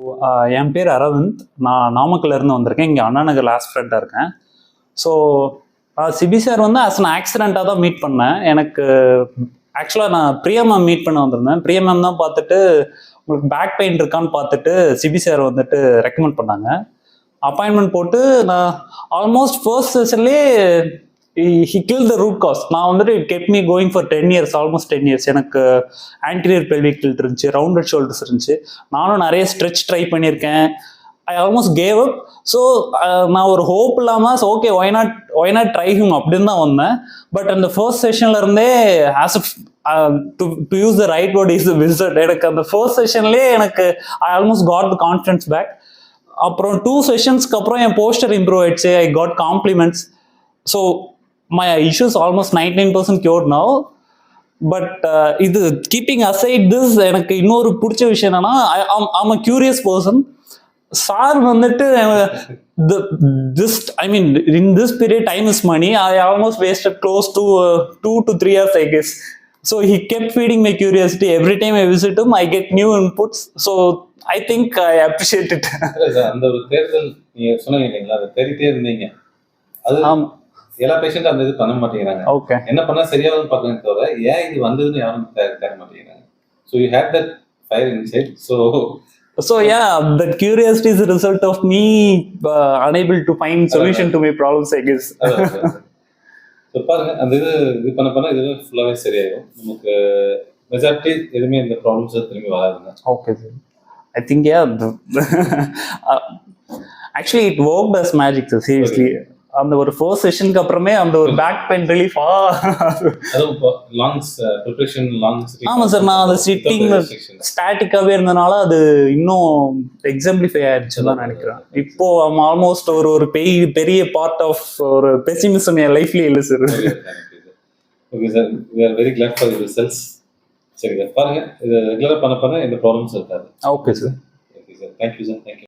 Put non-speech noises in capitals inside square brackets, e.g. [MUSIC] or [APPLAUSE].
Uh, என் பேர் அரவிந்த். நான் நாமக்கல்ல இருந்து வந்திருக்கேன். இங்கே அண்ணா நகர் லாஸ்ட் ஃப்ரெண்டாக இருக்கேன். ஸோ uh, சிபி சார் வந்து ஆஸ் நான் ஆக்சிடெண்ட்டாக தான் மீட் பண்ணேன். எனக்கு ஆக்சுவலாக நான் பிரியா மேம் மீட் பண்ண வந்திருந்தேன். பிரியா மேம் தான் பார்த்துட்டு உங்களுக்கு பேக் பெயின் இருக்கான்னு பார்த்துட்டு சிபி சார் வந்துட்டு ரெக்கமெண்ட் பண்ணாங்க. அப்பாயின்மெண்ட் போட்டு நான் almost first செஷன்லேயே he kill the root cause நான் வந்துட்டு it get me going for ten years almost ten years எனக்கு ஆன்டீரியர் பெல்விக் கில்ட் இருந்துச்சு ரவுண்டட் ஷோல்டர்ஸ் இருந்துச்சு. நானும் நிறைய ஸ்ட்ரெச் ட்ரை பண்ணியிருக்கேன். I almost gave up so நான் ஒரு ஹோப் இல்லாமல் okay why not why not try him அப்படின்னு தான் வந்தேன். பட் அந்த ஃபர்ஸ்ட் செஷன்ல இருந்தே as to to use the right word is visit எனக்கு அந்த ஃபர்ஸ்ட் செஷன்லேயே எனக்கு I almost got the confidence back அப்புறம் டூ செஷன்ஸ்க்கு அப்புறம் என் போஸ்டர் இம்ப்ரூவ் ஆயிடுச்சு. I got compliments so my issues almost ninety nine percent cure now but இது கீப்பிங் அசைட் திஸ் எனக்கு இன்னொரு பிடிச்ச விஷயம் என்னன்னா I'm a curious person sir வந்துட்டு this I mean in this period time is money I almost wasted close to two to three years I guess so he kept feeding my curiosity every time I visit I get new inputs so I think I appreciate it அந்த ஒரு தேர்தல் நீங்க சொன்னீங்க இல்லைங்களா? அதை தேடிட்டே இருந்தீங்க. அது ஆம். எல்லா பேஷண்ட்டும் அந்த இது பண்ண மாட்டேங்கிறாங்க ஓகே என்ன பண்ணா சரியாகும்னு பார்க்கணும் தவிர ஏன் இது வந்ததுன்னு யாரும் தே- தேட மாட்டேங்கிறாங்க so you had that fire inside so that curiosity is a result of me uh, unable to find solution to my problems, I guess. So பாருங்க அந்த இது இது பண்ண பண்ண இது ஃபுல்லாகவே சரியாயிடும் நமக்கு மெஜாரிட்டி எதுவுமே இந்த ப்ராப்ளம்ஸ் திரும்பி வராதுங்க. I think yeah. The, [LAUGHS] uh, actually, it worked as magic, sir. Seriously. அந்த ஒரு ஃபோர் செஷனுக்கு அப்புறமே அந்த ஒரு பேக் பெயின் ரிலீஃப் ஆ. லாங்ஸ் ப்ரிப்ரேஷன் லாங்ஸ் ஆமா சார் நான் அந்த சிட்டிங் ஸ்டாட்டிக்காவே இருந்தனால அது இன்னும் எக்ஸாம்பிளிஃபை ஆயிடுச்சு தான் நினைக்கிறேன். இப்போ ஆல்மோஸ்ட் ஒரு ஒரு பெரிய பெரிய பார்ட் ஆஃப் ஒரு பெசிமிசம் என் லைஃப்லயே இல்லை sir okay sir we are very glad for results சரி சார் பாருங்க இது ரெகுலராக பண்ண பண்ண எந்த ப்ராப்ளம்ஸ் இருக்காது. Okay sir okay sir thank you sir thank you